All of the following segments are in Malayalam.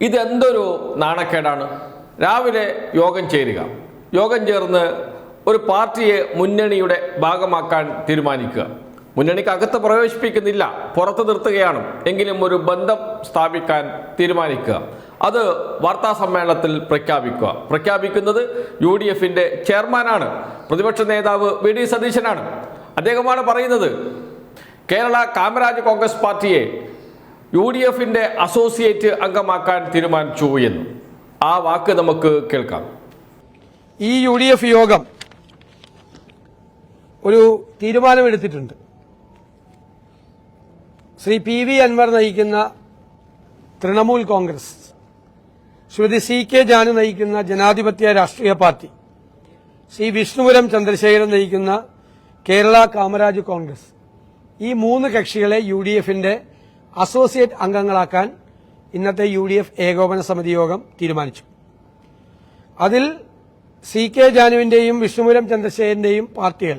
ഇതെന്തൊരു നാണക്കേടാണ്? രാവിലെ യോഗം ചേരുക. യോഗം ചേർന്ന് ഒരു പാർട്ടിയെ മുന്നണിയുടെ ഭാഗമാക്കാൻ തീരുമാനിക്കുക. മുന്നണിക്ക് അകത്ത് പ്രവേശിപ്പിക്കുന്നില്ല പുറത്ത് നിർത്തുകയാണ്. എങ്കിലും ഒരു ബന്ധം സ്ഥാപിക്കാൻ തീരുമാനിക്കുക. അത് വാർത്താ സമ്മേളനത്തിൽ പ്രഖ്യാപിക്കുക. പ്രഖ്യാപിക്കുന്നത് യു ഡി എഫിന്റെ ചെയർമാനാണ്. പ്രതിപക്ഷ നേതാവ് വി ഡി സതീശനാണ്. അദ്ദേഹമാണ് പറയുന്നത് കേരള കാമരാജ് കോൺഗ്രസ് പാർട്ടിയെ യു ഡി എഫിന്റെ അസോസിയേറ്റ് അംഗമാക്കാൻ തീരുമാനിച്ചു എന്ന് ആ വാക്ക് നമുക്ക് കേൾക്കാം. ഈ യു ഡി എഫ് യോഗം ഒരു തീരുമാനമെടുത്തിട്ടുണ്ട്. ശ്രീ പി വി അൻവർ നയിക്കുന്ന Trinamool Congress Shrimati C K Janu നയിക്കുന്ന ജനാധിപത്യ രാഷ്ട്രീയ പാർട്ടി ശ്രീ വിഷ്ണുപുരം ചന്ദ്രശേഖരൻ നയിക്കുന്ന കേരള കാമരാജ് കോൺഗ്രസ് ഈ മൂന്ന് കക്ഷികളെ യു ഡി എഫിന്റെ അസോസിയേറ്റ് അംഗങ്ങളാക്കാൻ ഇന്നത്തെ യു ഡി എഫ് ഏകോപന സമിതി യോഗം തീരുമാനിച്ചു. അതിൽ സി കെ ജാനുവിന്റെയും വിഷ്ണുപുരം ചന്ദ്രശേഖരന്റെയും പാർട്ടികൾ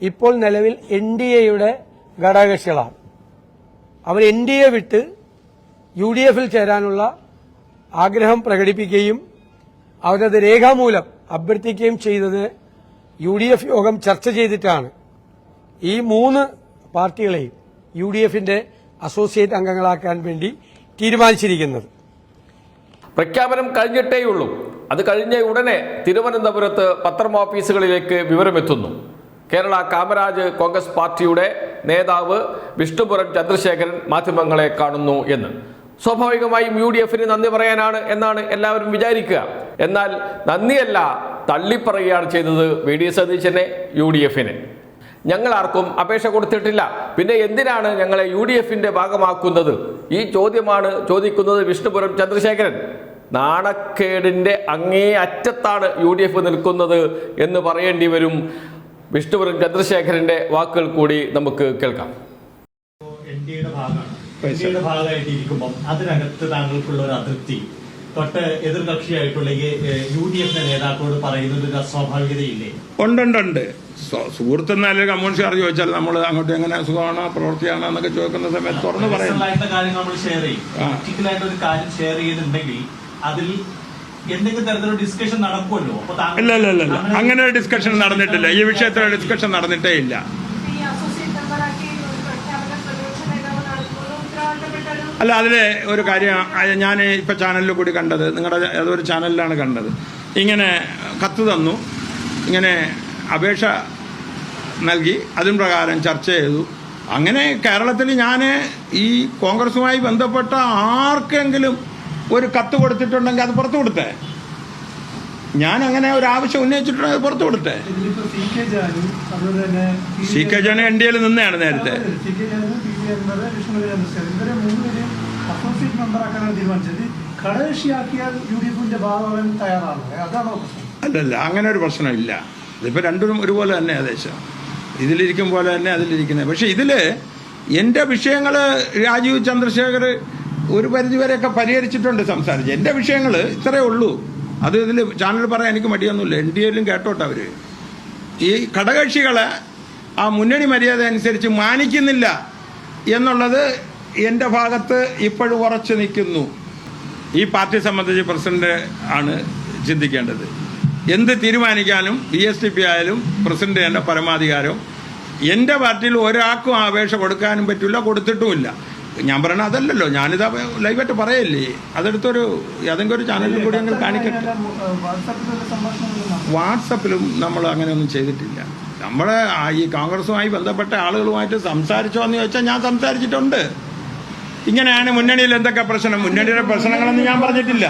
ഇപ്പോൾ നിലവിൽ എൻ ഡി എയുടെ ഘടകകക്ഷികളാണ്. അവർ എൻ ഡി എ വിട്ട് യു ഡി എഫിൽ ചേരാനുള്ള ആഗ്രഹം പ്രകടിപ്പിക്കുകയും അവരത് രേഖാമൂലം അഭ്യർത്ഥിക്കുകയും ചെയ്തത് യു ഡി എഫ് യോഗം ചർച്ച ചെയ്തിട്ടാണ്. ഈ മൂന്ന് പാർട്ടികളെയും യു ഡി എഫിന്റെ അസോസിയേറ്റ് അംഗങ്ങളാക്കാൻ വേണ്ടി തീരുമാനിച്ചിരിക്കുന്നത്. പ്രഖ്യാപനം കഴിഞ്ഞിട്ടേയുള്ളൂ. അത് കഴിഞ്ഞ ഉടനെ തിരുവനന്തപുരത്ത് പത്രം ഓഫീസുകളിലേക്ക് വിവരമെത്തുന്നു. കേരള കാമരാജ് കോൺഗ്രസ് പാർട്ടിയുടെ നേതാവ് വിഷ്ണുപുരം ചന്ദ്രശേഖരൻ മാധ്യമങ്ങളെ കാണുന്നു എന്ന്. സ്വാഭാവികമായും യു ഡി എഫിന് നന്ദി പറയാനാണ് എന്നാണ് എല്ലാവരും വിചാരിക്കുക. എന്നാൽ നന്ദിയല്ല തള്ളിപ്പറയുകയാണ് ചെയ്തത് വി ഡി സതീശനെ യു ഡി എഫിനെ. ഞങ്ങൾ ആർക്കും അപേക്ഷ കൊടുത്തിട്ടില്ല. പിന്നെ എന്തിനാണ് ഞങ്ങളെ യു ഡി എഫിന്റെ ഭാഗമാക്കുന്നത്? ഈ ചോദ്യമാണ് ചോദിക്കുന്നത് വിഷ്ണുപുരം ചന്ദ്രശേഖരൻ. നാണക്കേടിന്റെ അങ്ങേ അറ്റത്താണ് യു ഡി എഫ് നിൽക്കുന്നത് എന്ന് പറയേണ്ടി വരും. വിഷ്ണുപുരം ചന്ദ്രശേഖരന്റെ വാക്കുകൾ കൂടി നമുക്ക് കേൾക്കാം. ഭാഗമായിട്ടിരിക്കുമ്പോൾ അതിനകത്ത് താങ്കൾക്കുള്ള ഒരു അതിർത്തി. തൊട്ട് എതിർകക്ഷിയായിട്ടുള്ള യു ഡി എഫിന്റെ നേതാക്കളോട് പറയുന്നത് ഒരു അസ്വാഭാവികതയില്ലേ? ഉണ്ടുണ്ടുണ്ട്. സുഹൃത്തെന്നാലും കമ്മ്യൂണിസ്റ്റുകാർ ചോദിച്ചാൽ നമ്മൾ അങ്ങോട്ട് എങ്ങനെ സുഖമാണോ പ്രവൃത്തിയാണോ എന്നൊക്കെ ചോദിക്കുന്ന സമയത്ത് തുറന്നു പറയാം പേഴ്സണലായിട്ടുള്ള കാര്യങ്ങൾ നമ്മൾ ഷെയർ ചെയ്യും. ആ. ഒരു കാര്യം ഷെയർ ചെയ്തിട്ടുണ്ടെങ്കിൽ അതിൽ ഇല്ല ഇല്ല ഇല്ല അങ്ങനെ ഒരു ഡിസ്കഷൻ നടന്നിട്ടില്ല. ഈ വിഷയത്തിൽ ഡിസ്കഷൻ നടന്നിട്ടേ ഇല്ല. അല്ല അതിലെ ഒരു കാര്യം ഞാൻ ഇപ്പൊ ചാനലിൽ കൂടി കണ്ടത് നിങ്ങളുടെ ഏതൊരു ചാനലിലാണ് കണ്ടത്. ഇങ്ങനെ കത്ത് തന്നു. ഇങ്ങനെ അപേക്ഷ നൽകി അതിൻ പ്രകാരം ചർച്ച ചെയ്തു. അങ്ങനെ കേരളത്തിൽ ഞാൻ ഈ കോൺഗ്രസുമായി ബന്ധപ്പെട്ട ആർക്കെങ്കിലും ഒരു കത്ത് കൊടുത്തിട്ടുണ്ടെങ്കിൽ അത് പുറത്തു കൊടുത്തേ. ഞാൻ അങ്ങനെ ഒരു ആവശ്യം ഉന്നയിച്ചിട്ടുണ്ടെങ്കിൽ അത് പുറത്തു കൊടുത്തേ. C K Janu N D എയിൽ നിന്നെയാണ് നേരത്തെ. അല്ലല്ല അങ്ങനെ ഒരു പ്രശ്നമില്ല. ഇതിപ്പോൾ രണ്ടും ഒരുപോലെ തന്നെ ഏകദേശം. ഇതിലിരിക്കും പോലെ തന്നെ അതിലിരിക്കുന്നത്. പക്ഷേ ഇതിൽ എന്റെ വിഷയങ്ങൾ രാജീവ് ചന്ദ്രശേഖർ ഒരു പരിധിവരെയൊക്കെ പരിഹരിച്ചിട്ടുണ്ട് സംസാരിച്ച്. എന്റെ വിഷയങ്ങൾ ഇത്രയേ ഉള്ളൂ. അത് ഇതിൽ ചാനൽ പറയാൻ എനിക്ക് മടിയൊന്നുമില്ല. എൻ ഡി എയിലും കേട്ടോട്ടെ അവർ. ഈ ഘടകകക്ഷികളെ ആ മുന്നണി മര്യാദ അനുസരിച്ച് മാനിക്കുന്നില്ല എന്നുള്ളത് എന്റെ ഭാഗത്ത് ഇപ്പോഴും ഉറച്ചു നിൽക്കുന്നു. ഈ പാർട്ടി സംബന്ധിച്ച് പ്രസിഡന്റ് ആണ് ചിന്തിക്കേണ്ടത്. എന്ത് തീരുമാനിക്കാനും ബി എസ് ഡി പി ആയാലും പ്രസിഡന്റ് എന്റെ പരമാധികാരം എന്റെ പാർട്ടിയിൽ ഒരാൾക്കും അപേക്ഷ കൊടുക്കാനും പറ്റില്ല കൊടുത്തിട്ടുമില്ല. ഞാൻ പറയണ അതല്ലല്ലോ. ഞാനിത് ലൈവായിട്ട് പറയല്ലേ? അതെടുത്തൊരു ഏതെങ്കിലും ഒരു ചാനലിൽ കൂടി ഞങ്ങൾ കാണിക്കട്ടെ. വാട്സപ്പിലും നമ്മൾ അങ്ങനെയൊന്നും ചെയ്തിട്ടില്ല. നമ്മൾ ഈ കോൺഗ്രസുമായി ബന്ധപ്പെട്ട ആളുകളുമായിട്ട് സംസാരിച്ചോ എന്ന് ചോദിച്ചാൽ ഞാൻ സംസാരിച്ചിട്ടുണ്ട്. ഇങ്ങനെയാണ് മുന്നണിയിൽ എന്തൊക്കെ പ്രശ്നം? മുന്നണിയുടെ പ്രശ്നങ്ങളൊന്നും ഞാൻ പറഞ്ഞിട്ടില്ല.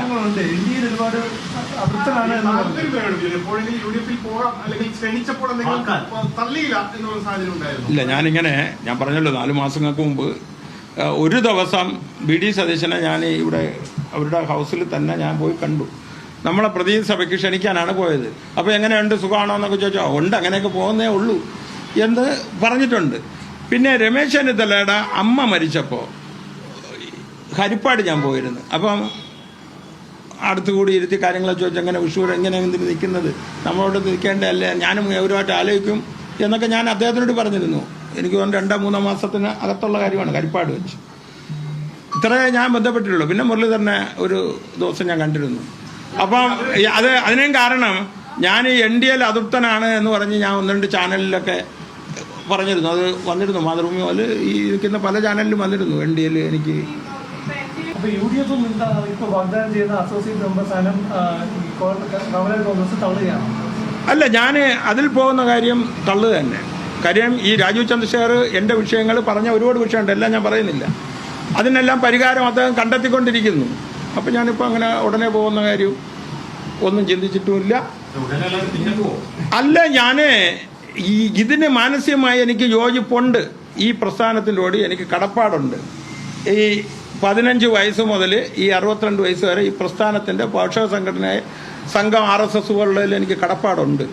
ഇല്ല ഞാനിങ്ങനെ ഞാൻ പറഞ്ഞല്ലോ നാലു മാസങ്ങൾക്ക് മുമ്പ് ഒരു ദിവസം ബി ഡി സതീശനെ ഞാൻ ഇവിടെ അവരുടെ ഹൗസിൽ തന്നെ ഞാൻ പോയി കണ്ടു. നമ്മളെ പ്രതി സഭയ്ക്ക് ക്ഷണിക്കാനാണ് പോയത്. അപ്പോൾ എങ്ങനെയുണ്ട്? സുഖമാണോ എന്നൊക്കെ ചോദിച്ചാൽ ഉണ്ട് അങ്ങനെയൊക്കെ പോകുന്നേ ഉള്ളൂ എന്ന് പറഞ്ഞിട്ടുണ്ട്. പിന്നെ രമേശ് ചെന്നിത്തലയുടെ അമ്മ മരിച്ചപ്പോൾ ഹരിപ്പാട് ഞാൻ പോയിരുന്നു. അപ്പം അടുത്തുകൂടി ഇരുത്തി കാര്യങ്ങളെ ചോദിച്ചു എങ്ങനെ വിഷൂർ എങ്ങനെ എന്തിന് നിൽക്കുന്നത്? നമ്മളോട് നിൽക്കേണ്ടതല്ലേ? ഞാനും ഗൗരവമായിട്ട് ആലോചിക്കും എന്നൊക്കെ ഞാൻ അദ്ദേഹത്തിനോട് പറഞ്ഞിരുന്നു. എനിക്ക് തോന്നുന്നു രണ്ടോ മൂന്നോ മാസത്തിന് അകത്തുള്ള കാര്യമാണ് ഹരിപ്പാട് വെച്ച്. ഇത്രേ ഞാൻ ബന്ധപ്പെട്ടിട്ടുള്ളൂ. പിന്നെ മുരളീധരനെ ഒരു ദിവസം ഞാൻ കണ്ടിരുന്നു. അപ്പം അത് അതിനും കാരണം ഞാൻ എൻ ഡി എൽ അതൃപ്തനാണ് എന്ന് പറഞ്ഞ് ഞാൻ ഒന്ന് രണ്ട് ചാനലിലൊക്കെ പറഞ്ഞിരുന്നു. അത് വന്നിരുന്നു. മാതൃഭൂമി പോലെ ഈ ഇരിക്കുന്ന പല ചാനലിലും വന്നിരുന്നു എൻ ഡി എൽ എനിക്ക് അപ്പൊ യു ഡി എഫും ഇപ്പൊ വാഗ്ദാനം ചെയ്യുന്ന അസോസിയേറ്റ് മെമ്പർ സ്ഥാനം ആ, ഈ കോ- കമലൻ കോൺഗ്രസ് തള്ളുകയാണ്? അല്ല ഞാൻ അതിൽ പോകുന്ന കാര്യം തള്ളു തന്നെ. കാര്യം ഈ രാജീവ് ചന്ദ്രശേഖർ എന്റെ വിഷയങ്ങൾ പറഞ്ഞ ഒരുപാട് വിഷയമുണ്ട് എല്ലാം ഞാൻ പറയുന്നില്ല. അതിനെല്ലാം പരിഹാരം അദ്ദേഹം കണ്ടെത്തിക്കൊണ്ടിരിക്കുന്നു. അപ്പം ഞാനിപ്പോൾ അങ്ങനെ ഉടനെ പോകുന്ന കാര്യം ഒന്നും ചിന്തിച്ചിട്ടുമില്ല. അല്ല ഞാൻ ഈ ഇതിന് മാനസികമായി എനിക്ക് യോജിപ്പുണ്ട്. ഈ പ്രസ്ഥാനത്തിനോട് എനിക്ക് കടപ്പാടുണ്ട്. ഈ പതിനഞ്ച് വയസ്സ് മുതൽ ഈ അറുപത്തിരണ്ട് വയസ്സ് വരെ ഈ പ്രസ്ഥാനത്തിന്റെ പോഷക സംഘടനയായ സംഘം ആർ എസ് എസ് പോലുള്ളതിൽ എനിക്ക് കടപ്പാടുണ്ട്.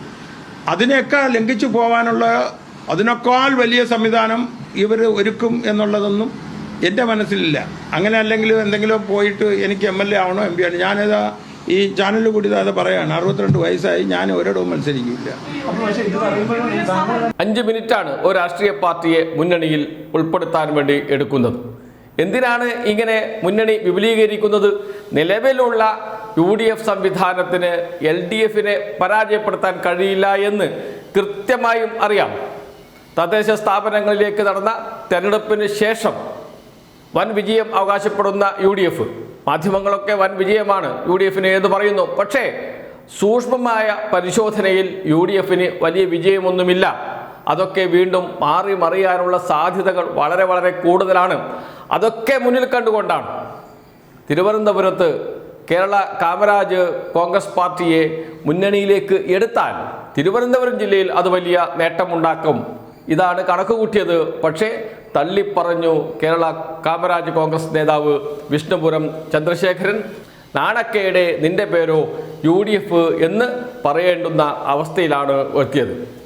അതിനെയൊക്കെ ലംഘിച്ചു പോകാനുള്ള അതിനേക്കാൾ വലിയ സംവിധാനം ഇവർ ഒരുക്കും എന്നുള്ളതൊന്നും എന്റെ മനസ്സിലില്ല. അങ്ങനെ അല്ലെങ്കിൽ എന്തെങ്കിലും പോയിട്ട് എനിക്ക് എം എൽ എ ആവണോ എം പി ആണ് ഞാനിതാ ഈ ചാനലിൽ കൂടി അത് പറയാണ് അറുപത്തിരണ്ട് വയസ്സായി ഞാൻ ഒരിടവും മത്സരിക്കില്ല. പക്ഷേ അഞ്ച് മിനിറ്റാണ് ഒരു രാഷ്ട്രീയ പാർട്ടിയെ മുന്നണിയിൽ ഉൾപ്പെടുത്താൻ വേണ്ടി എടുക്കുന്നത്. എന്തിനാണ് ഇങ്ങനെ മുന്നണി വിപുലീകരിക്കുന്നത്? നിലവിലുള്ള യു ഡി എഫ് സംവിധാനത്തിന് എൽ ഡി എഫിനെ പരാജയപ്പെടുത്താൻ കഴിയില്ല എന്ന് കൃത്യമായും അറിയാം. തദ്ദേശ സ്ഥാപനങ്ങളിലേക്ക് നടന്ന തെരഞ്ഞെടുപ്പിന് ശേഷം വൻ വിജയം അവകാശപ്പെടുന്ന യു ഡി എഫ് മാധ്യമങ്ങളൊക്കെ വൻ വിജയമാണ് യു ഡി എഫിന് എന്ന് പറയുന്നു. പക്ഷേ സൂക്ഷ്മമായ പരിശോധനയിൽ യു ഡി എഫിന് വലിയ വിജയമൊന്നുമില്ല. അതൊക്കെ വീണ്ടും മാറി മറിയാനുള്ള സാധ്യതകൾ വളരെ വളരെ കൂടുതലാണ്. അതൊക്കെ മുന്നിൽ കണ്ടുകൊണ്ടാണ് തിരുവനന്തപുരത്ത് കേരള കാമരാജ് കോൺഗ്രസ് പാർട്ടിയെ മുന്നണിയിലേക്ക് എടുത്താൽ തിരുവനന്തപുരം ജില്ലയിൽ അത് വലിയ നേട്ടമുണ്ടാക്കും. ഇതാണ് കണക്ക് കൂട്ടിയത് പക്ഷേ തള്ളിപ്പറഞ്ഞു കേരള കാമരാജ് കോൺഗ്രസ് നേതാവ് വിഷ്ണുപുരം ചന്ദ്രശേഖരൻ നാണക്കേടെ നിന്റെ പേരോ യു എന്ന് പറയേണ്ടുന്ന അവസ്ഥയിലാണ് എത്തിയത്.